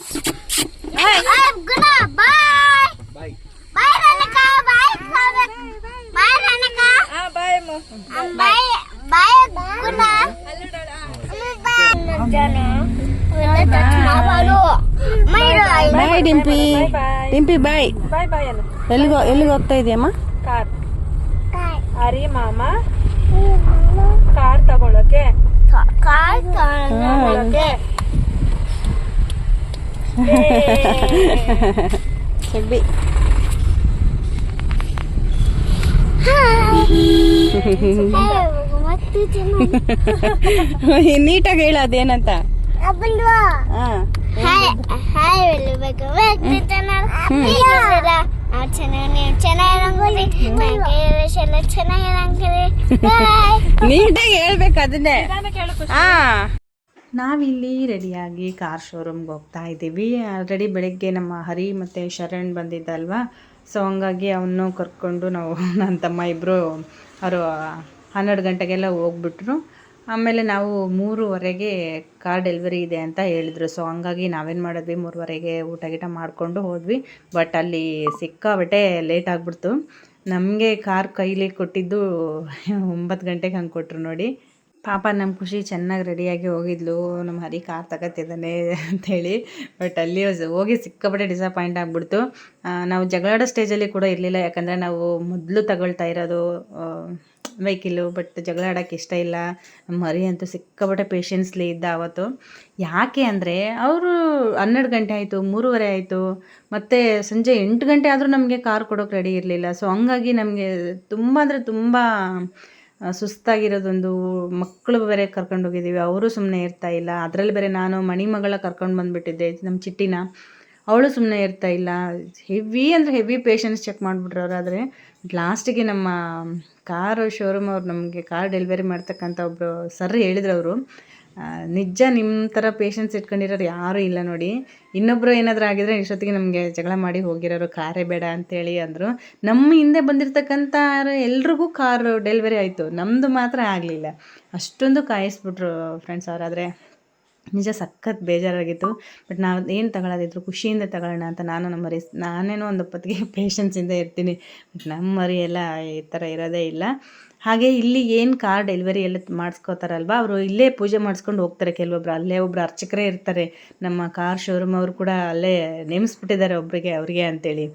I'm gonna bye. ಬಾಯ್ ಡಿಂಪಿ ಬಾಯ್ ಡಿಂಪಿ ಬಾಯ್ ಬಾಯ್ ಬಾಯ್ ಅಲ್ಲ ಎಲ್ಲಿಗೋ ಎಲ್ಲಿಗೆ ಹೋಗ್ತಾ ಇದೆಯಮ್ಮ ಕಾರ್ ಅರಿ ಮಾಮ. ಕಾರ್ ತಗೊಳಕ್ಕೆ. ಕಾರ್ ತಗೊಳಕ್ಕೆ ಜನ ನೀಟಾಗಿ ಹೇಳ ಅದೇನಂತ? ನೀಟಾಗಿ ಹೇಳ್ಬೇಕು ಅದನ್ನೇ. ಹಾ. ನಾವಿಲ್ಲಿ ರೆಡಿಯಾಗಿ ಕಾರ್ ಶೋರೂಮ್ಗೆ ಹೋಗ್ತಾ ಇದ್ದೀವಿ. ಆಲ್ರೆಡಿ ಬೆಳಗ್ಗೆ ನಮ್ಮ ಹರಿ ಮತ್ತು ಶರಣ್ ಬಂದಿದ್ದಲ್ವಾ? ಸೊ ಹಂಗಾಗಿ ಅವನು ಕರ್ಕೊಂಡು ನಾವು ನನ್ನ ತಮ್ಮ ಇಬ್ಬರು ಅವರು ಹನ್ನೆರಡು ಗಂಟೆಗೆಲ್ಲ ಹೋಗ್ಬಿಟ್ರು. ಆಮೇಲೆ ನಾವು ಮೂರುವರೆಗೆ ಕಾರ್ ಡೆಲಿವರಿ ಇದೆ ಅಂತ ಹೇಳಿದ್ರು. ಸೊ ಹಂಗಾಗಿ ನಾವೇನು ಮಾಡಿದ್ವಿ? ಮೂರುವರೆಗೆ ಊಟ ಗೀಟ ಮಾಡಿಕೊಂಡು ಹೋದ್ವಿ. ಬಟ್ ಅಲ್ಲಿ ಸಿಕ್ಕಾಬಟ್ಟೆ ಲೇಟ್ ಆಗಿಬಿಡ್ತು. ನಮಗೆ ಕಾರ್ ಕೈಲಿ ಕೊಟ್ಟಿದ್ದು ಒಂಬತ್ತು ಗಂಟೆಗೆ ಹಂಗೆ ಕೊಟ್ಟರು ನೋಡಿ. ಪಾಪ ನಮ್ಮ ಖುಷಿ ಚೆನ್ನಾಗಿ ರೆಡಿಯಾಗಿ ಹೋಗಿದ್ಲು. ನಮ್ಮ ಹರಿ ಕಾರ್ ತಗೋತಿದ್ದಾನೆ ಅಂಥೇಳಿ ಬಟ್ ಅಲ್ಲಿ ಹೋಗಿ ಸಿಕ್ಕಾಪಟ್ಟೆ ಡಿಸಪಾಯಿಂಟ್ ಆಗಿಬಿಡ್ತು. ನಾವು ಜಗಳಾಡೋ ಸ್ಟೇಜಲ್ಲಿ ಕೂಡ ಇರಲಿಲ್ಲ. ಯಾಕಂದರೆ ನಾವು ಮೊದಲು ತಗೊಳ್ತಾ ಇರೋದು ವೆಹಿಕಲ್ಲು ಬಟ್ ಜಗಳ ಆಡೋಕ್ಕೆ ಇಷ್ಟ ಇಲ್ಲ. ನಮ್ಮ ಹರಿ ಅಂತೂ ಸಿಕ್ಕಾಪಟ್ಟೆ ಪೇಷನ್ಸ್ಲಿ ಇದ್ದ ಆವತ್ತು ಯಾಕೆ ಅಂದರೆ, ಅವರು ಹನ್ನೆರಡು ಗಂಟೆ ಆಯಿತು, ಮೂರುವರೆ ಆಯಿತು. ಮತ್ತು ಸಂಜೆ ಎಂಟು ಗಂಟೆ ಆದರೂ ನಮಗೆ ಕಾರ್ ಕೊಡೋಕೆ ರೆಡಿ ಇರಲಿಲ್ಲ. ಸೊ ಹಂಗಾಗಿ ನಮಗೆ ತುಂಬ ಅಂದರೆ ತುಂಬ ಸುಸ್ತಾಗಿರೋದೊಂದು ಮಕ್ಕಳು ಬೇರೆ ಕರ್ಕೊಂಡು ಹೋಗಿದ್ದೀವಿ. ಅವರು ಸುಮ್ಮನೆ ಇರ್ತಾ ಇಲ್ಲ. ಅದರಲ್ಲಿ ಬೇರೆ ನಾನು ಮಣಿಮಗಳ ಕರ್ಕೊಂಡು ಬಂದುಬಿಟ್ಟಿದ್ದೆ ನಮ್ಮ ಚಿಟ್ಟಿನ. ಅವಳು ಸುಮ್ಮನೆ ಇರ್ತಾ ಇಲ್ಲ. ಹೆವಿ ಅಂದರೆ ಹೆವಿ ಪೇಷನ್ಸ್ ಚೆಕ್ ಮಾಡಿಬಿಟ್ರು ಅವರಾದರೆ ಲಾಸ್ಟಿಗೆ ನಮ್ಮ ಕಾರು ಶೋರೂಮ್ ಅವ್ರು ನಮಗೆ ಕಾರ್ ಡೆಲಿವರಿ ಮಾಡ್ತಕ್ಕಂಥ ಒಬ್ಬರು ಸರ್ ಹೇಳಿದ್ರು ಅವರು. ನಿಜ ನಿಮ್ಮ ಥರ ಪೇಷನ್ಸ್ ಇಟ್ಕೊಂಡಿರೋರು ಯಾರೂ ಇಲ್ಲ ನೋಡಿ. ಇನ್ನೊಬ್ಬರು ಏನಾದರೂ ಆಗಿದ್ರೆ ಇಷ್ಟೊತ್ತಿಗೆ ನಮಗೆ ಜಗಳ ಮಾಡಿ ಹೋಗಿರೋರು ಕಾರೇ ಬೇಡ ಅಂತೇಳಿ ಅಂದರು. ನಮ್ಮ ಹಿಂದೆ ಬಂದಿರತಕ್ಕಂಥ ಎಲ್ರಿಗೂ ಕಾರು ಡೆಲಿವರಿ ಆಯಿತು. ನಮ್ಮದು ಮಾತ್ರ ಆಗಲಿಲ್ಲ. ಅಷ್ಟೊಂದು ಕಾಯಿಸ್ಬಿಟ್ರು ಫ್ರೆಂಡ್ಸ್ ಅವರಾದರೆ. ನಿಜ ಸಖತ್ ಬೇಜಾರಾಗಿತ್ತು. ಬಟ್ ನಾವು ಏನು ತಗೊಳ್ಳೋದಿದ್ರು ಖುಷಿಯಿಂದ ತಗೊಳ್ಳೋಣ ಅಂತ ನಾನು ನಮ್ಮ ಮರಿ ನಾನೇನೋ ಒಂದು ಪತ್ತಿಗೆ ಪೇಷನ್ಸಿಂದ ಇರ್ತೀನಿ. ಬಟ್ ನಮ್ಮ ಮರಿ ಎಲ್ಲ ಈ ಥರ ಇರೋದೇ ಇಲ್ಲ. ಹಾಗೆ ಇಲ್ಲಿ ಏನು ಕಾರ್ ಡೆಲಿವರಿ ಎಲ್ಲ ಮಾಡಿಸ್ಕೋತಾರಲ್ವ? ಅವರು ಇಲ್ಲೇ ಪೂಜೆ ಮಾಡಿಸ್ಕೊಂಡು ಹೋಗ್ತಾರೆ. ಕೆಲವೊಬ್ರು ಅಲ್ಲೇ ಒಬ್ರು ಅರ್ಚಕರೇ ಇರ್ತಾರೆ. ನಮ್ಮ ಕಾರ್ ಶೋರೂಮ್ ಅವರು ಕೂಡ ಅಲ್ಲೇ ನೇಮಿಸ್ಬಿಟ್ಟಿದ್ದಾರೆ ಒಬ್ಬರಿಗೆ ಅವ್ರಿಗೆ ಅಂತೇಳಿ.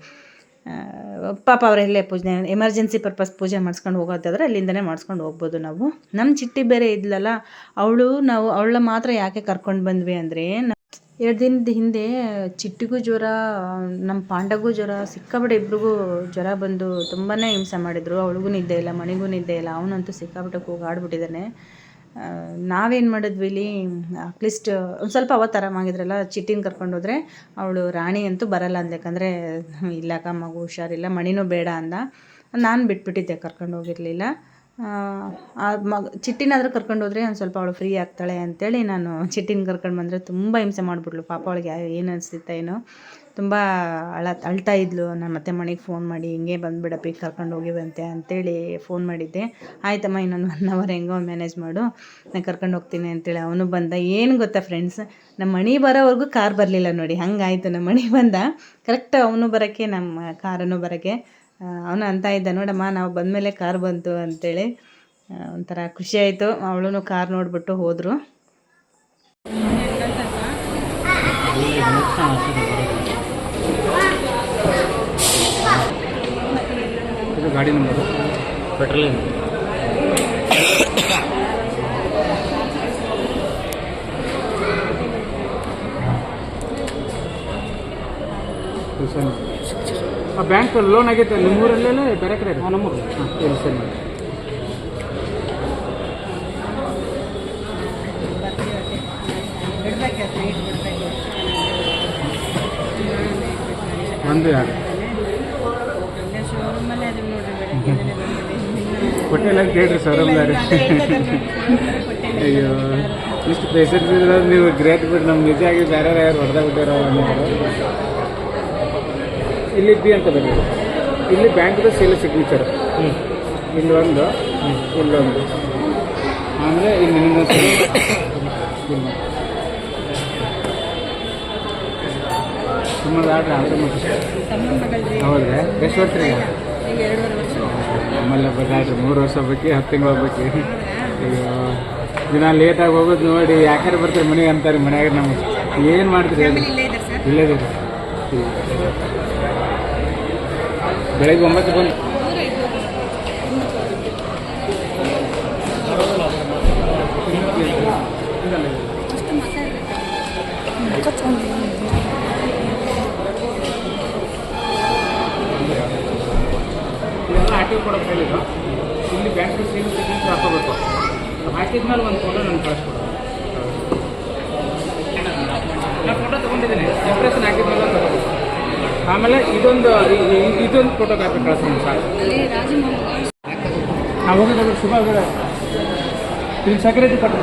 ಪಾಪ ಅವರೆಲ್ಲೇ ಪೂಜೆ ಎಮರ್ಜೆನ್ಸಿ ಪರ್ಪಸ್ ಪೂಜೆ ಮಾಡಿಸ್ಕೊಂಡು ಹೋಗೋದಾದ್ರೆ ಅಲ್ಲಿಂದನೇ ಮಾಡಿಸ್ಕೊಂಡು ಹೋಗ್ಬೋದು ನಾವು. ನಮ್ಮ ಚಿಟ್ಟಿ ಬೇರೆ ಇದ್ಲಲ್ಲ, ಅವಳು ನಾವು ಅವಳ ಮಾತ್ರ ಯಾಕೆ ಕರ್ಕೊಂಡು ಬಂದ್ವಿ ಅಂದರೆ ಎರಡು ದಿನದ ಹಿಂದೆ ಚಿಟ್ಟಿಗೂ ಜ್ವರ, ನಮ್ಮ ಪಾಂಡಗೂ ಜ್ವರ, ಸಿಕ್ಕಾಪಟ್ಟೆ ಇಬ್ರಿಗೂ ಜ್ವರ ಬಂದು ತುಂಬಾ ಹಿಂಸೆ ಮಾಡಿದರು. ಅವಳಿಗೂ ನಿದ್ದೆ ಇಲ್ಲ ಮಣಿಗೂ ನಿದ್ದೆ ಇಲ್ಲ. ಅವನಂತೂ ಸಿಕ್ಕಾಪಟ್ಟೆ ಕೂಗಾಡ್ಬಿಟ್ಟಿದ್ದಾನೆ ನಾವೇನು ಮಾಡಿದ್ವಿ ಇಲ್ಲಿ? ಅಟ್ಲೀಸ್ಟ್ ಒಂದು ಸ್ವಲ್ಪ ಅವತ್ತು ಆರಾಮಾಗಿದ್ರಲ್ಲ ಚಿಟ್ಟಿನ ಕರ್ಕೊಂಡೋದ್ರೆ ಅವಳು ರಾಣಿ ಅಂತೂ ಬರಲ್ಲ ಅಂದ ಯಾಕಂದರೆ ಇಲ್ಲಕ್ಕ ಮಗು ಹುಷಾರಿಲ್ಲ, ಮಣಿನೂ ಬೇಡ ಅಂದ. ನಾನು ಬಿಟ್ಬಿಟ್ಟಿದ್ದೆ, ಕರ್ಕೊಂಡು ಹೋಗಿರಲಿಲ್ಲ. ಮಗ, ಚಿಟ್ಟಿನಾದರೂ ಕರ್ಕೊಂಡು ಹೋದ್ರೆ ಒಂದು ಸ್ವಲ್ಪ ಅವಳು ಫ್ರೀ ಆಗ್ತಾಳೆ ಅಂತೇಳಿ ನಾನು ಚಿಟ್ಟಿನ ಕರ್ಕೊಂಡು ಬಂದರೆ ತುಂಬ ಹಿಂಸೆ ಮಾಡಿಬಿಟ್ಲು. ಪಾಪ ಅವಳಿಗೆ ಏನು ಅನಿಸ್ತಿತ್ತ ಏನೋ. ತುಂಬ ಅಳ, ಅಳ್ತಾ ಇದ್ಲು. ನಾನು ಮತ್ತೆ ಮನೆಗೆ ಫೋನ್ ಮಾಡಿ, ಹಿಂಗೆ ಬಂದುಬಿಡಪ್ಪಿ ಕರ್ಕೊಂಡು ಹೋಗಿವಂತೆ ಅಂತೇಳಿ ಫೋನ್ ಮಾಡಿದ್ದೆ. ಆಯ್ತಮ್ಮ, ಇನ್ನೊಂದು ಒನ್ ಅವರ್ ಹೆಂಗೋ ಮ್ಯಾನೇಜ್ ಮಾಡು. ನಾನು ಕರ್ಕೊಂಡು ಹೋಗ್ತೀನಿ ಅಂತೇಳಿ ಅವನು ಬಂದ. ಏನು ಗೊತ್ತಾ ಫ್ರೆಂಡ್ಸ್ ನಮ್ಮ ಮಣಿ ಬರೋವರೆಗೂ ಕಾರ್ ಬರಲಿಲ್ಲ ನೋಡಿ. ಹಂಗಾಯಿತು. ನಮ್ಮ ಮಣಿ ಬಂದ. ಕರೆಕ್ಟ್ ಅವನು ಬರೋಕ್ಕೆ, ನಮ್ಮ ಕಾರನ್ನು ಬರೋಕ್ಕೆ. ಅವನು ಅಂತ ಇದ್ದ, ನೋಡಮ್ಮ, ನಾವು ಬಂದಮೇಲೆ ಕಾರ್ ಬಂತು ಅಂತೇಳಿ ಒಂಥರ ಖುಷಿ ಆಯಿತು. ಅವಳು ಕಾರ್ ನೋಡಿಬಿಟ್ಟು ಹೋದರು. ಗಾಡಿ ನಂಬರು. ಪೆಟ್ರೋಲ್ ಆ ಬ್ಯಾಂಕ್ ಲೋನ್ ಆಗೈತೆ ನಿಮ್ಮೂರಲ್ಲೇ ಬೇರೆ ಕಡೆ ನಮ್ಮೂರು ಹಾಂ ಸರಿ ಸರಿ. ಒಂದು ಯಾರು? ಕೊಟ್ಟಿಲ್ಲ ಕೇಳ್ರಿ ಸರ್ ಅಯ್ಯೋ ಇಷ್ಟು ಪ್ಲೇಸಸ್ ನೀವು ಗ್ರೇಟ್ ಬಿಟ್ಟು ನಮ್ಮ ನಿಜಾಗಿ ಬೇರೆ ಯಾರು ಹೊಡೆದ ಬಿಟ್ಟಾರ ಇಲ್ಲಿ ಬಿ ಅಂತ ಬಂದಿದೆ ಇಲ್ಲಿ ಬ್ಯಾಂಕ್ದು ಸೀಲ್ ಸಿಗ್ನೇಚರ್ ಇಲ್ಲಿ ಒಂದು ಇಲ್ಲೊಂದು. ಆಮೇಲೆ ಇಲ್ಲಿ ನಿಮ್ಮ ಸುಮ್ಮನೆ ಆಡ್ರಿ ಆದ್ರೆ ಮತ್ತೆ ಹೌದ್ರಿ? ಎಷ್ಟು ವರ್ಷ ರೀ ಆಮೇಲೆ ಬದಾಡ್ರಿ ಮೂರು ವರ್ಷ ಬಗ್ಗೆ ಹತ್ತು ತಿಂಗಳು ಬಗ್ಗೆ ಅಯ್ಯೋ ದಿನ ಲೇಟಾಗಿ ಹೋಗೋದು ನೋಡಿ ಯಾಕಾರ ಬರ್ತೀರಿ ಮನೆಗೆ ಅಂತಾರೆ ಮನೆಯಾಗ ನಮ್ಗೆ. ಏನು ಮಾಡ್ತೀರಿ ಹೇಳಿ? ಇಲ್ಲೇ ಬೆಳಗ್ಗೆ ಒಂಬತ್ತು ಬಂದು. ಇಲ್ಲಿ ಬ್ಯಾಂಕ್ ಹಾಕಿದ್ಮೇಲೆ ಒಂದು ಫೋಟೋ ನಾನು ಕಳಿಸ್ಕೊಡೋದು ಫೋಟೋ ತಗೊಂಡಿದ್ದೀನಿ. ಇಂಪ್ರೆಷನ್ ಹಾಕಿದ್ಮೇಲೆ ಆಮೇಲೆ ಇದೊಂದು ಇದೊಂದು ಫೋಟೋಗ್ರಾಫಿ ಕಾಪಿ ಸರ್. ನಾವು ಹೋಗಿದ್ದು ಶುಭ ಬೇಡ. ಇಲ್ಲಿ ಸೆಕ್ಯೂರಿಟಿ ಕಟ್ಟ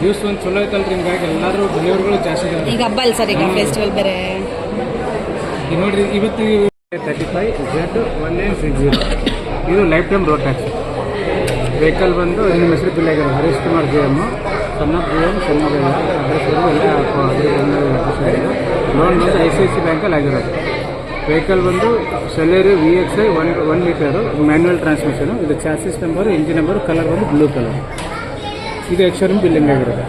ದಿವಸ ಒಂದು ಚಲೋ ಐತಲ್ರಿ ಹಿಂಗಾಗಿ ಎಲ್ಲಾದ್ರೂ ಡೆಲಿವರಿಗಳು ಜಾಸ್ತಿ ಈಗ ಹಬ್ಬ ಅಲ್ಲ ಸರ್ ಈಗ ಫೆಸ್ಟಿವಲ್ ಬೇರೆ. ನೋಡ್ರಿ ಇವತ್ತು thirty five Z one nine six zero ಇದು life time road tax vehicle ಬಂದು ನಿಮ್ಮ ಹೆಸರು ಬಿಲ್ ಆಗಿರೋ ಹರೀಶ್ ಕುಮಾರ್ ಜಿ ಎಂ. ಸಣ್ಣ ಪಿ ಎಂ, ಸಣ್ಣ ಲೋನ್ ಬಂದು ಐ ಸಿ ಐ ಸಿ ಬ್ಯಾಂಕಲ್ಲಿ ಆಗಿರೋದು. ವೆಹಿಕಲ್ ಬಂದು Celerio V X I one one litre manual transmission ಇದು chassis number engine number colour ಬಂದು ಬ್ಲೂ ಕಲರ್ ಇದು ಎಕ್ಸ್ಟರ್ಮ್ ಬಿಲ್ಲಿಂಗ್ ಆಗಿರೋದು.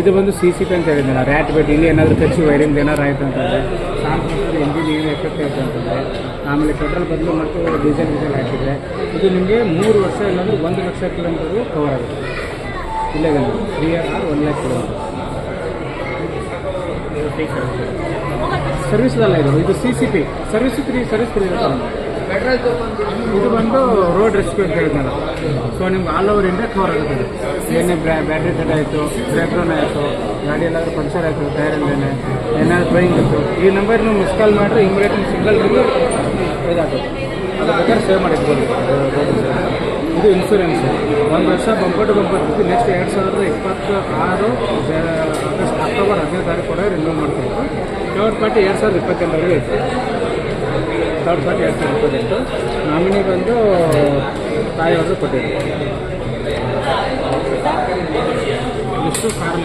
ಇದು ಬಂದು ಸಿ ಸಿ ಪಿ ಅಂತ ಹೇಳಿದ್ದೆ ನಾನು ರ್ಯಾಟ್ ಬೆಟ್ ಇಲ್ಲಿ ಏನಾದರೂ ಕಚ್ಚಿ ವೈರಿಂಗ್ ಏನಾದ್ರು ಆಯಿತು ಅಂತಂದರೆ ಸಾಂಪ್ ಎಂಜಿನ್ ಏನು ಎಫೆಕ್ಟ್ ಆಯಿತು ಅಂತಂದರೆ, ಆಮೇಲೆ ಪೆಟ್ರೋಲ್ ಬದಲು ಮತ್ತು ಡೀಸೆಲ್ ಡೀಸೆಲ್ ಹಾಕಿದರೆ, ಇದು ನಿಮಗೆ ಮೂರು ವರ್ಷ ಇಲ್ಲಾಂದ್ರೆ ಒಂದು ಲಕ್ಷ ಕಿಲೋಮೀಟರ್ಗೆ ಕವರ್ ಆಗುತ್ತೆ. ಇಲ್ಲೇ three or one lakh kilometre service ಅಲ್ಲ ಇದು ಇದು C C P service free service free ಇದು ಬಂದು ರೋಡ್ ರೆಸ್ಕ್ಯೂ ಅಂತ ಹೇಳಿದ್ನಲ್ಲ. ಸೊ ನಿಮ್ಗೆ ಆಲ್ ಓವರ್ ಇಂಡಿಯಾ ಕವರ್ ಆಗುತ್ತೆ. ಏನೇ ಬ್ಯಾಟ್ರಿ ಸೆಟ್ ಆಯಿತು ಬ್ರೇಕ್ಡೌನ್ ಆಯಿತು, ಗಾಡಿ ಎಲ್ಲಾದರೂ ಪಂಚರ್ ಆಯಿತು ಟೈರಲ್ಲೇನೆ ಏನಾದ್ರು ಡ್ರೈವಿಂಗ್ ಇತ್ತು, ಈ ನಂಬರ್ ನೀವು ಮಿಸ್ ಕಾಲ್ ಮಾಡಿದ್ರೆ ಇಮಿಡಿಯೇಟ್ ಸಿಂಗಲ್ ರಿವ್ಯೂ ಇದಾಗುತ್ತೆ. ಅದ್ರ ಬೇಕಾದ್ರೆ ಸೇವ್ ಮಾಡಿಟ್ಬೋದು. ಇದು ಇನ್ಸೂರೆನ್ಸ್ ಒಂದು ವರ್ಷ ಬಂಪರ್ ಟು ಬಂಪರ್ ನೆಕ್ಸ್ಟ್ ಎರಡು ಸಾವಿರದ ಇಪ್ಪತ್ತು ಆರು ಆಗಸ್ಟ್ ಅಕ್ಟೋಬರ್ ಹದಿನೈದು ತಾರೀಕು ಕೂಡ ರಿನ್ಯೂ ಮಾಡ್ತೀವಿ ಥರ್ಡ್ ಪಾರ್ಟಿ ಎರಡು ಸಾವಿರದ ಇಪ್ಪತ್ತೆರಡರಲ್ಲಿ ಇತ್ತು ಥರ್ಡ್ ಪಾರ್ಟಿ ಎರಡು ಸಾವಿರದ ಇಪ್ಪತ್ತೆಂಟು. ನಾಮಿನಿ ಬಂದು ತಾಯಿಯವರು ಕೊಟ್ಟಿದ್ರು. ಇಷ್ಟು ಕಾರಣ.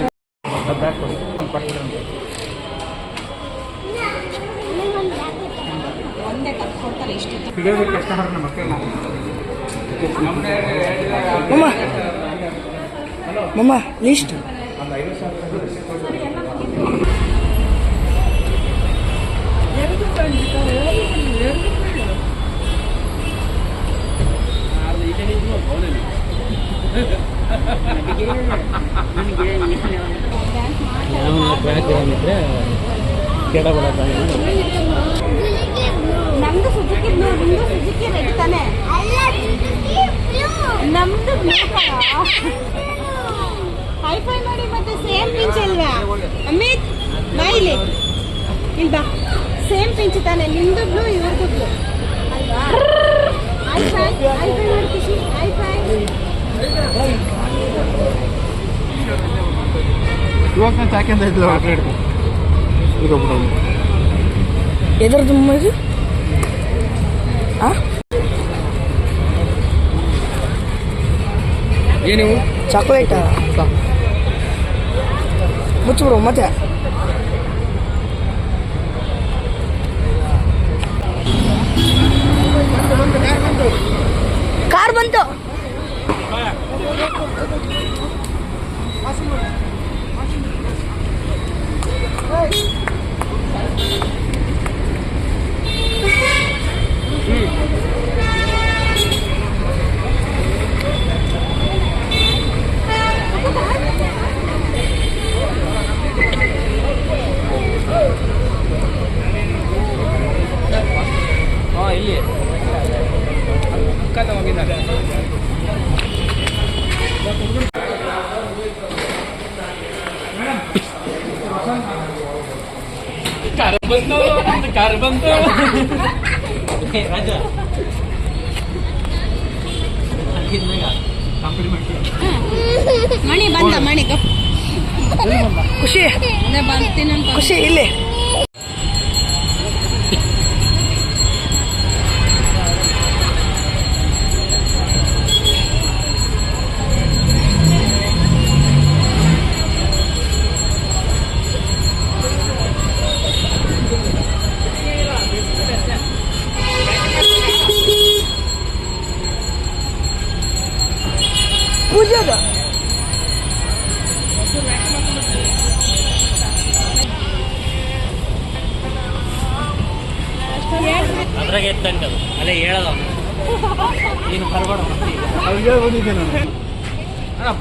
ಮಮ್ಮ ಮಮ್ಮ ಲಿಸ್ಟ್ ನಮ್ದು ಸುಜುಕಿ ಬ್ಲೂ ನಿಮ್ದು ಸುಜುಕಿ ರೆಡ್ ತಾನೆ. ಅಲ್ಲ ಸುಜುಕಿ ಬ್ಲೂ ನಮ್ದು ಬ್ಲೂ ಹೈಫೈ ಮಾಡಿ ಮತ್ತೆ ಸೇಮ್ ಪಿಂಚ್ ಅಲ್ವಾ ಅಮಿತ್ ಬಾ ಇಲ್ಲಿ ಇಲ್ಲಿ ಬಾ. ಸೇಮ್ ಪಿಂಚ್ ತಾನೆ ನಿಮ್ದು ಬ್ಲೂ ಇವ್ರದ್ದು ಬ್ಲೂ ಅಲ್ವಾ? ಹೈಫೈ ಹೈಫೈ ಮಾಡಿ ಖುಷಿ. ಹೈಫೈ ಇವಾಗ ನಾನು ಇದು ಆ? ಏನಿವು ಚಾಕ್ಲೇಟ್ ಮುಚ್ಚಿಬಿಡು ಮತ್ತೆ. ಕಾರ್ ಬಂತು. ಹಾಂ ಇಲ್ಲಿ ಅಕ್ಕ ಹೋಗಿದ್ದಾರೆ ಮಣಿ ಬಂದ ಮಣಿ ಗಪ್. ಖುಷಿ. ಖುಷಿ ಇಲ್ಲಿ.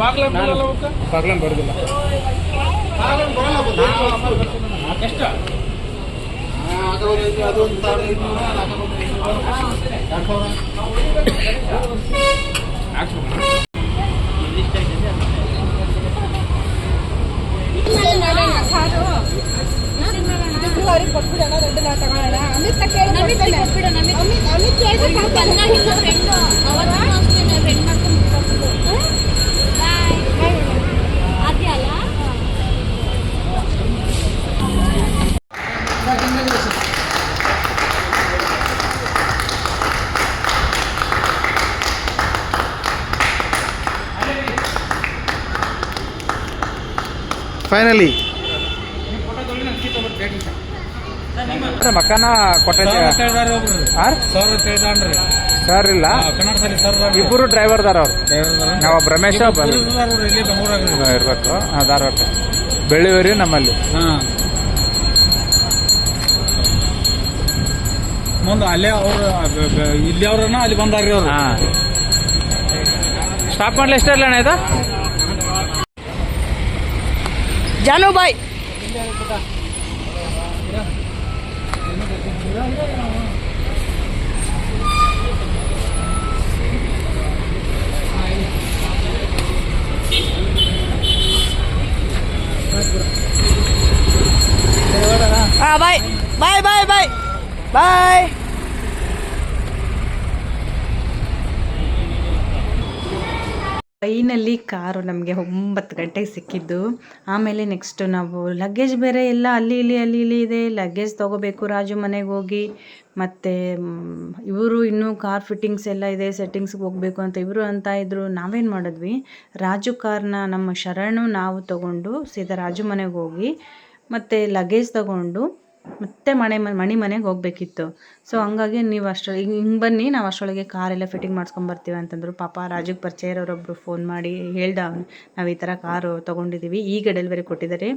ನಾನು ಬಾಗ್ಲ ಬರೋದಿಲ್ಲ. ಎಷ್ಟು? ಅವ್ರಿಗೆ ಕೊಟ್ಬಿಡೋಣ ರೆಡ್ ನಾ ತಗೊಳ್ಳೋಣ ಅಮಿತ್ ಕೇಳಿ ಅಮಿತ್ ಅಮಿತ್ ಕೇಳಿದ್ರೆ ಫೈನಲಿ ಮಕ್ಕನ ಸರ್ ಇಲ್ಲ. ಇಬ್ಬರು ಡ್ರೈವರ್ ದಾರ ಅವ್ರು. ನಾವು ರಮೇಶ ಇರ್ಬೇಕು ಧಾರವಾಡ ಬೆಳ್ಳಿವರಿ ನಮ್ಮಲ್ಲಿ. ಮುಂದೆ ಅಲ್ಲೇ ಅವ್ರು ಇಲ್ಲಿ ಅವ್ರನ್ನ ಅಲ್ಲಿ ಬಂದಾಗ ಅವ್ರು. ಸ್ಟಾಪ್ ಮಾಡ್ಲಿ ಇಲ್ಲ ಅಣ್ಣ ಇದು? ಜಾನು ಬಾಯ್ ಹಾ ಬಾಯ್ ಬಾಯ್ ಬಾಯ್ ಬಾಯ್ ಬಾಯ್ ಫೈನಲ್ಲಿ ಕಾರು ನಮಗೆ ಒಂಬತ್ತು ಗಂಟೆಗೆ ಸಿಕ್ಕಿದ್ದು. ಆಮೇಲೆ ನೆಕ್ಸ್ಟು ನಾವು ಲಗೇಜ್ ಬೇರೆ ಎಲ್ಲ ಅಲ್ಲಿ, ಇಲ್ಲಿ ಅಲ್ಲಿ, ಇಲ್ಲಿ ಇದೆ. ಲಗೇಜ್ ತೊಗೋಬೇಕು ರಾಜು ಮನೆಗೆ ಹೋಗಿ. ಮತ್ತು ಇವರು ಇನ್ನೂ ಕಾರ್ ಫಿಟ್ಟಿಂಗ್ಸ್ ಎಲ್ಲ ಇದೆ ಸೆಟ್ಟಿಂಗ್ಸ್ಗೆ ಹೋಗಬೇಕು ಅಂತ ಇವರು ಅಂತ ಇದ್ದರು ನಾವೇನು ಮಾಡಿದ್ವಿ, ರಾಜು ಕಾರ್ನ ನಮ್ಮ ಶರಣು ನಾವು ತಗೊಂಡು ಸೀದಾ ರಾಜು ಮನೆಗೆ ಹೋಗಿ, ಮತ್ತು ಲಗೇಜ್ ತೊಗೊಂಡು ಮತ್ತೆ ಮನೆ ಮಣಿ ಮನೆಗೆ ಹೋಗಬೇಕಿತ್ತು. ಸೊ ಹಂಗಾಗಿ ನೀವು ಅಷ್ಟರೊಳಗೆ ಹಿಂಗೆ ಬನ್ನಿ, ನಾವು ಅಷ್ಟರೊಳಗೆ ಕಾರೆಲ್ಲ ಫಿಟ್ಟಿಂಗ್ ಮಾಡ್ಸ್ಕೊಂಬರ್ತೀವಿ ಅಂತಂದರು ಪಾಪ ರಾಜುಗೆ ಪರಿಚಯ ಇರೋರೊಬ್ಬರು ಫೋನ್ ಮಾಡಿ ಹೇಳ್ದ ನಾವು ಈ ಥರ ಕಾರು ತೊಗೊಂಡಿದ್ದೀವಿ ಈಗ ಡೆಲಿವರಿ ಕೊಟ್ಟಿದ್ದಾರೆ.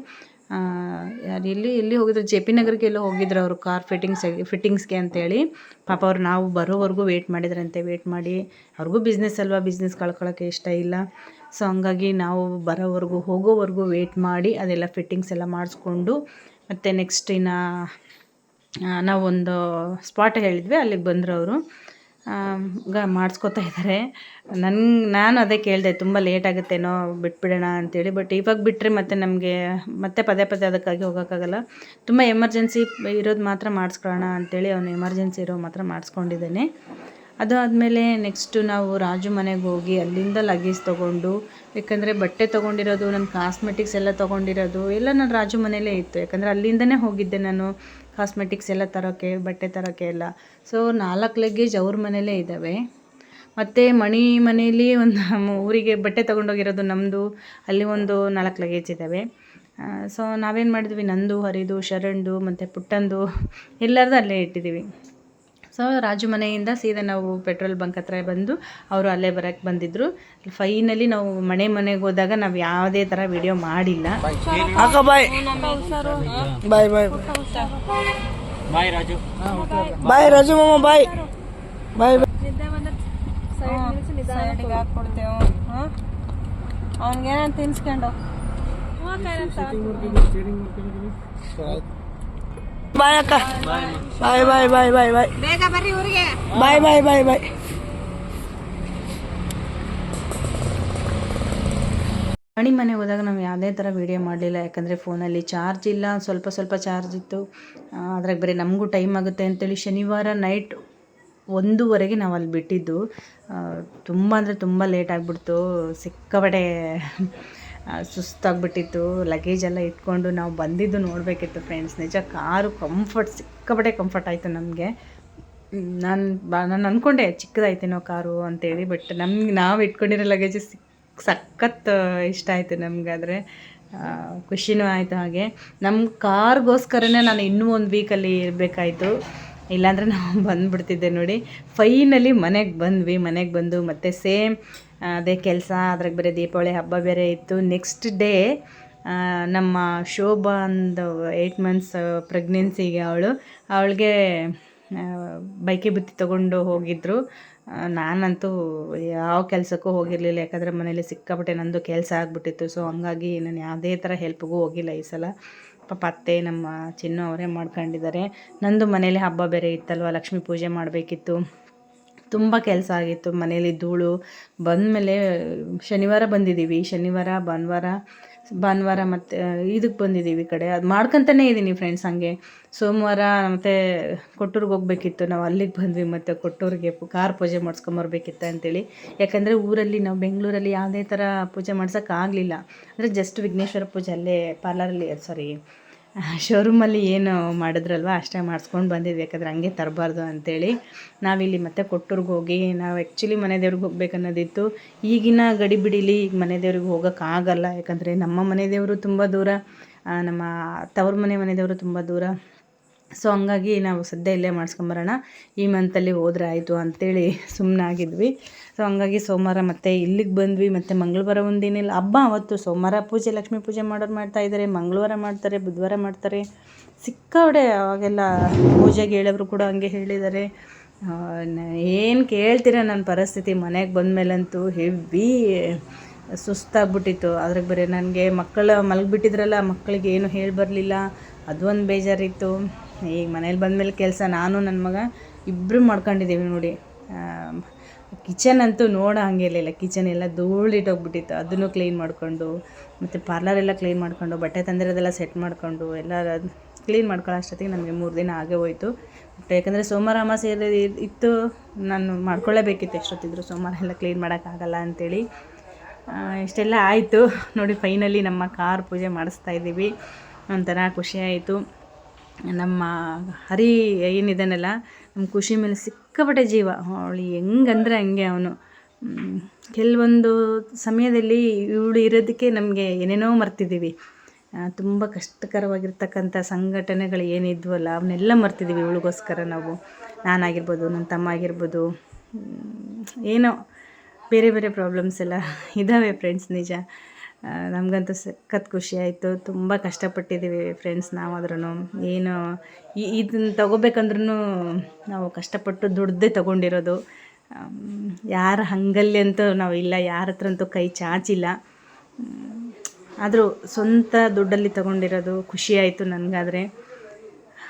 ಯಾರು ಇಲ್ಲಿ ಎಲ್ಲಿ ಹೋಗಿದ್ರು, ಜೆ ಪಿ ನಗರಕ್ಕೆ ಎಲ್ಲೋ ಹೋಗಿದ್ರು ಅವರು ಕಾರ್ ಫಿಟ್ಟಿಂಗ್ಸ್ ಫಿಟ್ಟಿಂಗ್ಸ್ಗೆ ಅಂತೇಳಿ. ಪಾಪ ಅವ್ರು ನಾವು ಬರೋವರೆಗೂ ವೆಯ್ಟ್ ಮಾಡಿದ್ರಂತೆ ವೆಯ್ಟ್ ಮಾಡಿ. ಅವ್ರಿಗೂ ಬಿಸ್ನೆಸ್ ಅಲ್ವಾ ಬಿಸ್ನೆಸ್ ಕಳ್ಕೊಳ್ಳೋಕ್ಕೆ ಇಷ್ಟ ಇಲ್ಲ. ಸೊ ಹಂಗಾಗಿ ನಾವು ಬರೋವರೆಗೂ, ಹೋಗೋವರೆಗೂ ವೆಯ್ಟ್ ಮಾಡಿ ಅದೆಲ್ಲ ಫಿಟ್ಟಿಂಗ್ಸ್ ಎಲ್ಲ ಮಾಡಿಸ್ಕೊಂಡು ಮತ್ತು ನೆಕ್ಸ್ಟ್ ಇನ್ನು ನಾವೊಂದು ಸ್ಪಾಟ್ ಹೇಳಿದ್ವಿ, ಅಲ್ಲಿಗೆ ಬಂದರು ಅವರು. ಗ, ಮಾಡ್ಸ್ಕೊತಾ ಇದ್ದಾರೆ ನನ್ನ ನಾನು ಅದೇ ಕೇಳಿದೆ, ತುಂಬ ಲೇಟ್ ಆಗುತ್ತೇನೋ ಬಿಟ್ಬಿಡೋಣ ಅಂತೇಳಿ ಬಟ್ ಇವಾಗ ಬಿಟ್ಟರೆ ಮತ್ತೆ ನಮಗೆ ಮತ್ತೆ ಪದೇ ಪದೇ ಅದಕ್ಕಾಗಿ ಹೋಗೋಕ್ಕಾಗಲ್ಲ. ತುಂಬ ಎಮರ್ಜೆನ್ಸಿ ಇರೋದು ಮಾತ್ರ ಮಾಡಿಸ್ಕೊಳ್ಳೋಣ ಅಂತೇಳಿ, ಅವನು ಎಮರ್ಜೆನ್ಸಿ ಇರೋ ಮಾತ್ರ ಮಾಡಿಸ್ಕೊಂಡಿದ್ದಾನೆ. ಅದು ಆದಮೇಲೆ ನೆಕ್ಸ್ಟು ನಾವು ರಾಜು ಮನೆಗೆ ಹೋಗಿ ಅಲ್ಲಿಂದ ಲಗೇಜ್ ತೊಗೊಂಡು, ಯಾಕಂದರೆ ಬಟ್ಟೆ ತೊಗೊಂಡಿರೋದು ನನ್ನ ಕಾಸ್ಮೆಟಿಕ್ಸ್ ಎಲ್ಲ ತೊಗೊಂಡಿರೋದು, ಎಲ್ಲ ನಾನು ರಾಜು ಮನೆಯಲ್ಲೇ ಇತ್ತು. ಯಾಕಂದರೆ ಅಲ್ಲಿಂದನೇ ಹೋಗಿದ್ದೆ ನಾನು ಕಾಸ್ಮೆಟಿಕ್ಸ್ ಎಲ್ಲ ತರೋಕ್ಕೆ ಬಟ್ಟೆ ತರೋಕ್ಕೆ ಎಲ್ಲ. ಸೊ ನಾಲ್ಕು ಲಗೇಜ್ ಅವ್ರ ಮನೆಯಲ್ಲೇ ಇದ್ದಾವೆ. ಮತ್ತು ಮಣಿ ಮನೆಯಲ್ಲಿ ಒಂದು ಊರಿಗೆ ಬಟ್ಟೆ ತೊಗೊಂಡೋಗಿರೋದು ನಮ್ಮದು ಅಲ್ಲಿ ಒಂದು ನಾಲ್ಕು ಲಗೇಜ್ ಇದ್ದಾವೆ. ಸೊ ನಾವೇನು ಮಾಡಿದ್ವಿ? ನಂದು, ಹರಿದು ಶರಣ್ದು ಮತ್ತು ಪುಟ್ಟಂದು ಎಲ್ಲರದ್ದು ಅಲ್ಲೇ ಇಟ್ಟಿದ್ದೀವಿ. ಸೊ ರಾಜು ಮನೆಯಿಂದ ಸೀದಾ ನಾವು ಪೆಟ್ರೋಲ್ ಬಂಕ್ ಹತ್ರ ಬಂದು ಅವರು ಅಲ್ಲೇ ಬರೋಕ್ಕೆ ಬಂದಿದ್ರು. ಫೈನಲಿ ನಾವು ಮನೆ ಮನೆಗೆ ಹೋದಾಗ ನಾವು ಯಾವುದೇ ಥರ ವಿಡಿಯೋ ಮಾಡಿಲ್ಲ. ಬಾಯ್. ಬಾಯ್ ಬಾಯ್. ಬಾಯ್ ರಾಜು. ಬಾಯ್ ರಾಜು ಮಾಮ ಬಾಯ್. ಬಾಯ್ ಸೈಡಿಗೆ ಹಾಕ್ಕೊಡ್ತೇವೆ ಹಾಂ ಅವ್ನಿಗೇನಂತ ತಿನ್ಸ್ಕೊಂಡು. ಬಾಯ್ ಅಕ್ಕ. ಬಾಯ್ ಬಾಯ್ ಬಾಯ್ ಬಾಯ್ ಬಾಯ್. ಬೇಗ ಬರ್ರಿ ಊರಿಗೆ. ಬಾಯ್ ಬಾಯ್ ಬಾಯ್ ಬಾಯ್. ಮಣಿ ಮನೆ ಹೋದಾಗ ನಾವು ಯಾವುದೇ ಥರ ವೀಡಿಯೋ ಮಾಡಲಿಲ್ಲ. ಯಾಕಂದರೆ ಫೋನಲ್ಲಿ ಚಾರ್ಜ್ ಇಲ್ಲ. ಸ್ವಲ್ಪ ಸ್ವಲ್ಪ ಚಾರ್ಜ್ ಇತ್ತು. ಅದ್ರಾಗ ಬರೀ ನಮಗೂ ಟೈಮ್ ಆಗುತ್ತೆ ಅಂತೇಳಿ ಶನಿವಾರ ನೈಟ್ ಒಂದೂವರೆಗೆ ನಾವು ಅಲ್ಲಿ ಬಿಟ್ಟಿದ್ದು. ತುಂಬ ಅಂದರೆ ತುಂಬ ಲೇಟ್ ಆಗಿಬಿಡ್ತು. ಸಿಕ್ಕಾಪಟ್ಟೆ ಸುಸ್ತಾಗ್ಬಿಟ್ಟಿತ್ತು. ಲಗೇಜ್ ಎಲ್ಲ ಇಟ್ಕೊಂಡು ನಾವು ಬಂದಿದ್ದು ನೋಡಬೇಕಿತ್ತು ಫ್ರೆಂಡ್ಸ್ ನಿಜ ಕಾರು ಕಂಫರ್ಟ್ ಸಿಕ್ಕಾಪಟ್ಟೆ ಕಂಫರ್ಟ್ ಆಯಿತು ನಮಗೆ. ನಾನು ನಾನು ಅಂದ್ಕೊಂಡೆ ಚಿಕ್ಕದಾಯ್ತೇನೋ ಕಾರು ಅಂತೇಳಿ ಬಟ್ ನಮ್ಗೆ ನಾವು ಇಟ್ಕೊಂಡಿರೋ ಲಗೇಜ್ ಸಿಕ್ ಸಖತ್ ಇಷ್ಟ ಆಯಿತು ನಮಗಾದರೆ ಖುಷಿನೂ ಆಯಿತು ಹಾಗೆ. ನಮ್ಮ ಕಾರ್ಗೋಸ್ಕರನೇ ನಾನು ಇನ್ನೂ ಒಂದು ವೀಕಲ್ಲಿ ಇರಬೇಕಾಯ್ತು. ಇಲ್ಲಾಂದರೆ ನಾವು ಬಂದುಬಿಡ್ತಿದ್ದೆ ನೋಡಿ. ಫೈನಲಿ ಮನೆಗೆ ಬಂದ್ವಿ, ಮನೆಗೆ ಬಂದು ಮತ್ತೆ ಸೇಮ್ ಅದೇ ಕೆಲಸ, ಅದ್ರಾಗ ಬೇರೆ ದೀಪಾವಳಿ ಹಬ್ಬ ಬೇರೆ ಇತ್ತು. ನೆಕ್ಸ್ಟ್ ಡೇ ನಮ್ಮ ಶೋಭಾ ಒಂದು ಏಯ್ಟ್ ಮಂತ್ಸ್ ಪ್ರೆಗ್ನೆನ್ಸಿಗೆ ಅವಳು. ಅವಳಿಗೆ ಬೈಕಿ ಬುತ್ತಿ ತೊಗೊಂಡು ಹೋಗಿದ್ದರು ನಾನಂತೂ ಯಾವ ಕೆಲಸಕ್ಕೂ ಹೋಗಿರಲಿಲ್ಲ. ಯಾಕಂದರೆ ಮನೇಲಿ ಸಿಕ್ಕಾಪಟ್ಟೆ ನಂದು ಕೆಲಸ ಆಗಿಬಿಟ್ಟಿತ್ತು. ಸೊ ಹಂಗಾಗಿ ನಾನು ಯಾವುದೇ ಥರ ಹೆಲ್ಪ್ಗೂ ಹೋಗಿಲ್ಲ ಈ ಸಲ. ಪಾಪ ಅತ್ತೆ, ನಮ್ಮ ಚಿನ್ನು ಅವರೇ ಮಾಡ್ಕೊಂಡಿದ್ದಾರೆ. ನಂದು ಮನೇಲಿ ಹಬ್ಬ ಬೇರೆ ಇತ್ತಲ್ವ, ಲಕ್ಷ್ಮೀ ಪೂಜೆ ಮಾಡಬೇಕಿತ್ತು. ತುಂಬ ಕೆಲಸ ಆಗಿತ್ತು. ಮನೇಲಿ ಧೂಳು ಬಂದಮೇಲೆ ಶನಿವಾರ ಬಂದಿದ್ದೀವಿ ಶನಿವಾರ, ಭಾನುವಾರ ಭಾನುವಾರ ಮತ್ತು ಇದಕ್ಕೆ ಬಂದಿದ್ದೀವಿ ಕಡೆ. ಅದು ಮಾಡ್ಕೊತಾನೇ ಇದ್ದೀನಿ ಫ್ರೆಂಡ್ಸ್ ಹಂಗೆ. ಸೋಮವಾರ ಮತ್ತು ಕೊಟ್ಟೂರಿಗೆ ಹೋಗ್ಬೇಕಿತ್ತು. ನಾವು ಅಲ್ಲಿಗೆ ಬಂದ್ವಿ ಮತ್ತು ಕೊಟ್ಟೂರಿಗೆ ಕಾರ್ ಪೂಜೆ ಮಾಡಿಸ್ಕೊಂಬರ್ಬೇಕಿತ್ತು ಅಂತೇಳಿ. ಯಾಕಂದರೆ ಊರಲ್ಲಿ ನಾವು ಬೆಂಗಳೂರಲ್ಲಿ ಯಾವುದೇ ಥರ ಪೂಜೆ ಮಾಡ್ಸೋಕ್ಕಾಗಲಿಲ್ಲ ಅಂದರೆ ಜಸ್ಟ್ ವಿಘ್ನೇಶ್ವರ ಪೂಜೆ ಅಲ್ಲೇ, ಪಾರ್ಲರಲ್ಲಿ ಸಾರಿ ಶೋರೂಮಲ್ಲಿ ಏನು ಮಾಡಿದ್ರಲ್ವ, ಅಷ್ಟೇ ಮಾಡಿಸ್ಕೊಂಡು ಬಂದಿದ್ವಿ. ಯಾಕಂದರೆ ಹಂಗೆ ತರಬಾರ್ದು ಅಂಥೇಳಿ ನಾವಿಲ್ಲಿ ಮತ್ತೆ ಕೊಟ್ಟೂರ್ಗೆ ಹೋಗಿ, ನಾವು ಆ್ಯಕ್ಚುಲಿ ಮನೆ ದೇವ್ರಿಗೆ ಹೋಗ್ಬೇಕನ್ನೋದಿತ್ತು. ಈಗಿನ ಗಡಿ ಬಿಡಿಲಿ ಈಗ ಮನೆ ದೇವ್ರಿಗೆ ಹೋಗೋಕ್ಕಾಗಲ್ಲ ಯಾಕಂದರೆ ನಮ್ಮ ಮನೆ ದೇವರು ತುಂಬ ದೂರ ನಮ್ಮ ತವ್ರ ಮನೆ ಮನೆ ದೇವರು ತುಂಬ ದೂರ. ಸೊ ಹಂಗಾಗಿ ನಾವು ಸದ್ಯ ಇಲ್ಲೇ ಮಾಡಿಸ್ಕೊಂಬರೋಣ. ಈ ಮಂತಲ್ಲಿ ಹೋದ್ರೆ ಆಯಿತು ಅಂತೇಳಿ ಸುಮ್ಮನಾಗಿದ್ವಿ ಸೊ ಹಂಗಾಗಿ ಸೋಮವಾರ ಮತ್ತೆ ಇಲ್ಲಿಗೆ ಬಂದ್ವಿ. ಮತ್ತು ಮಂಗಳವಾರ ಒಂದಿನಿಲ್ಲ ಹಬ್ಬ ಅವತ್ತು ಸೋಮವಾರ ಪೂಜೆ, ಲಕ್ಷ್ಮೀ ಪೂಜೆ ಮಾಡೋರು ಮಾಡ್ತಾ ಇದ್ದಾರೆ ಮಂಗಳವಾರ ಮಾಡ್ತಾರೆ, ಬುಧವಾರ ಮಾಡ್ತಾರೆ. ಸಿಕ್ಕಾವಡೆ ಅವಾಗೆಲ್ಲ ಪೂಜೆಗೆ ಹೇಳೋರು ಕೂಡ ಹಂಗೆ ಹೇಳಿದ್ದಾರೆ ಏನು ಕೇಳ್ತೀರ ನನ್ನ ಪರಿಸ್ಥಿತಿ? ಮನೆಗೆ ಬಂದಮೇಲಂತೂ ಹೆವಿ ಸುಸ್ತಾಗ್ಬಿಟ್ಟಿತ್ತು. ಅದ್ರಾಗ ಬರೀ ನನಗೆ ಮಕ್ಕಳು ಮಲಗಿಬಿಟ್ಟಿದ್ರಲ್ಲ, ಮಕ್ಕಳಿಗೆ ಏನು ಹೇಳಿ ಬರಲಿಲ್ಲ ಅದು ಒಂದು ಬೇಜಾರಿತ್ತು. ಈಗ ಮನೇಲಿ ಬಂದಮೇಲೆ ಕೆಲಸ ನಾನು ನನ್ನ ಮಗ ಇಬ್ಬರು ಮಾಡ್ಕೊಂಡಿದ್ದೀವಿ ನೋಡಿ. ಕಿಚನ್ ಅಂತೂ ನೋಡೋ ಹಂಗೆ ಇರಲಿಲ್ಲ. ಕಿಚನ್ ಎಲ್ಲ ಧೂಳಿಟ್ಟೋಗ್ಬಿಟ್ಟಿತ್ತು ಅದನ್ನು ಕ್ಲೀನ್ ಮಾಡಿಕೊಂಡು ಮತ್ತು ಪಾರ್ಲರ್ ಎಲ್ಲ ಕ್ಲೀನ್ ಮಾಡಿಕೊಂಡು ಬಟ್ಟೆ ತಂದಿರೋದೆಲ್ಲ ಸೆಟ್ ಮಾಡಿಕೊಂಡು ಎಲ್ಲ ಕ್ಲೀನ್ ಮಾಡ್ಕೊಳ್ಳೋ ಅಷ್ಟೊತ್ತಿಗೆ ನಮಗೆ ಮೂರು ದಿನ ಆಗೇ ಹೋಯಿತು. ಬಟ್ ಯಾಕಂದರೆ ಸೋಮವಾರ ಅಮಾಸೆ ಇತ್ತು ನಾನು ಮಾಡ್ಕೊಳ್ಳೇಬೇಕಿತ್ತು ಎಷ್ಟೊತ್ತಿದ್ರು. ಸೋಮವಾರ ಎಲ್ಲ ಕ್ಲೀನ್ ಮಾಡೋಕ್ಕಾಗಲ್ಲ ಅಂತೇಳಿ. ಆ, ಇಷ್ಟೆಲ್ಲ ಆಯಿತು. ನೋಡಿ ಫೈನಲಿ ನಮ್ಮ ಕಾರ್ ಪೂಜೆ ಮಾಡಿಸ್ತಾ ಇದ್ದೀವಿ. ಒಂಥರ ಖುಷಿ ಆಯಿತು. ನಮ್ಮ ಹರಿ ಏನಿದ್ದಾನಲ್ಲ ನಮ್ಮ ಖುಷಿ ಮೇಲೆ ಸಿಕ್ಕಾಪಟ್ಟೆ ಜೀವ. ಅವಳು ಹೆಂಗಂದ್ರೆ ಹಂಗೆ ಅವನು. ಕೆಲವೊಂದು ಸಮಯದಲ್ಲಿ ಇವಳು ಇರೋದಕ್ಕೆ ನಮಗೆ ಏನೇನೋ ಮರ್ತಿದ್ದೀವಿ. ತುಂಬ ಕಷ್ಟಕರವಾಗಿರ್ತಕ್ಕಂಥ ಸಂಘಟನೆಗಳು ಏನಿದ್ವಲ್ಲ, ಅವನ್ನೆಲ್ಲ ಮರ್ತಿದ್ದೀವಿ ಇವಳಿಗೋಸ್ಕರ ನಾವು. ನಾನಾಗಿರ್ಬೋದು ನನ್ನ ತಮ್ಮ ಆಗಿರ್ಬೋದು. ಏನೋ ಬೇರೆ ಬೇರೆ ಪ್ರಾಬ್ಲಮ್ಸ್ ಎಲ್ಲ ಇದ್ದಾವೆ ಫ್ರೆಂಡ್ಸ್ ನಿಜ. ನಮಗಂತೂ ಸಖತ್ ಖುಷಿ ಆಯಿತು. ತುಂಬ ಕಷ್ಟಪಟ್ಟಿದ್ದೀವಿ ಫ್ರೆಂಡ್ಸ್ ನಾವಾದ್ರೂ ಏನು ಇದನ್ನ ತಗೋಬೇಕಂದ್ರೂ ನಾವು ಕಷ್ಟಪಟ್ಟು ದುಡ್ದೇ ತಗೊಂಡಿರೋದು. ಯಾರು ಹಂಗಲ್ಲಿ ಅಂತೂ ನಾವು ಇಲ್ಲ, ಯಾರ ಹತ್ರ ಅಂತೂ ಕೈ ಚಾಚಿಲ್ಲ. ಆದರೂ ಸ್ವಂತ ದುಡ್ಡಲ್ಲಿ ತಗೊಂಡಿರೋದು ಖುಷಿ ಆಯಿತು ನನಗಾದರೆ.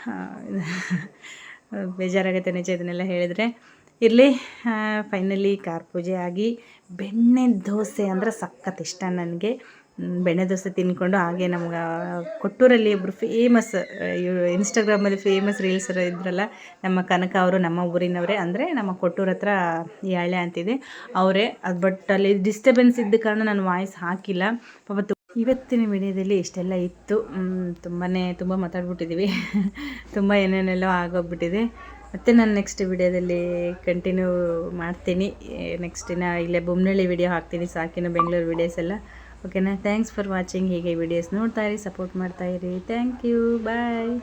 ಬೇಜಾರಾಗುತ್ತೆ ನಿಜ ಇದನ್ನೆಲ್ಲ ಹೇಳಿದರೆ. ಇರಲಿ ಫೈನಲಿ ಕಾರ್ ಪೂಜೆ ಆಗಿ ಬೆಣ್ಣೆ ದೋಸೆ ಅಂದರೆ ಸಖತ್ ಇಷ್ಟ ನನಗೆ. ಬೆಣ್ಣೆ ದೋಸೆ ತಿನ್ಕೊಂಡು ಹಾಗೆ ನಮ್ಗೆ ಕೊಟ್ಟೂರಲ್ಲಿ ಒಬ್ಬರು ಫೇಮಸ್ ಇನ್ಸ್ಟಾಗ್ರಾಮಲ್ಲಿ ಫೇಮಸ್ ರೀಲ್ಸ್ ಇದ್ರಲ್ಲ, ನಮ್ಮ ಕನಕ ಅವರು ನಮ್ಮ ಊರಿನವರೇ. ಅಂದರೆ ನಮ್ಮ ಕೊಟ್ಟೂರ ಹತ್ರ ಈ ಹಳ್ಳೆ ಅಂತಿದೆ. ಅವರೇ, ಅದು ಬಟ್ ಅಲ್ಲಿ ಡಿಸ್ಟರ್ಬೆನ್ಸ್ ಇದ್ದ ಕಾರಣ ನಾನು ವಾಯ್ಸ್ ಹಾಕಿಲ್ಲ. ಪಾಪ ಇವತ್ತಿನ ವಿಡಿಯೋದಲ್ಲಿ ಇಷ್ಟೆಲ್ಲ ಇತ್ತು. ತುಂಬಾ ತುಂಬ ಮಾತಾಡ್ಬಿಟ್ಟಿದ್ದೀವಿ ತುಂಬ ಏನೇನೆಲ್ಲೋ ಆಗೋಗ್ಬಿಟ್ಟಿದೆ. ಮತ್ತು ನಾನು ನೆಕ್ಸ್ಟ್ ವಿಡಿಯೋದಲ್ಲಿ ಕಂಟಿನ್ಯೂ ಮಾಡ್ತೀನಿ. ನೆಕ್ಸ್ಟ್ ದಿನ ಇಲ್ಲೇ ಬೊಮ್ಮನಳ್ಳಿ ವಿಡಿಯೋ ಹಾಕ್ತೀನಿ, ಸಾಕಿನ ಬೆಂಗಳೂರು ವಿಡಿಯೋಸ್ ಎಲ್ಲ. ಓಕೆನಾ ಥ್ಯಾಂಕ್ಸ್ ಫಾರ್ ವಾಚಿಂಗ್ ಹೀಗೆ ವಿಡಿಯೋಸ್ ನೋಡ್ತಾ ಇರಿ ಸಪೋರ್ಟ್ ಮಾಡ್ತಾ ಇರಿ. Thank you bye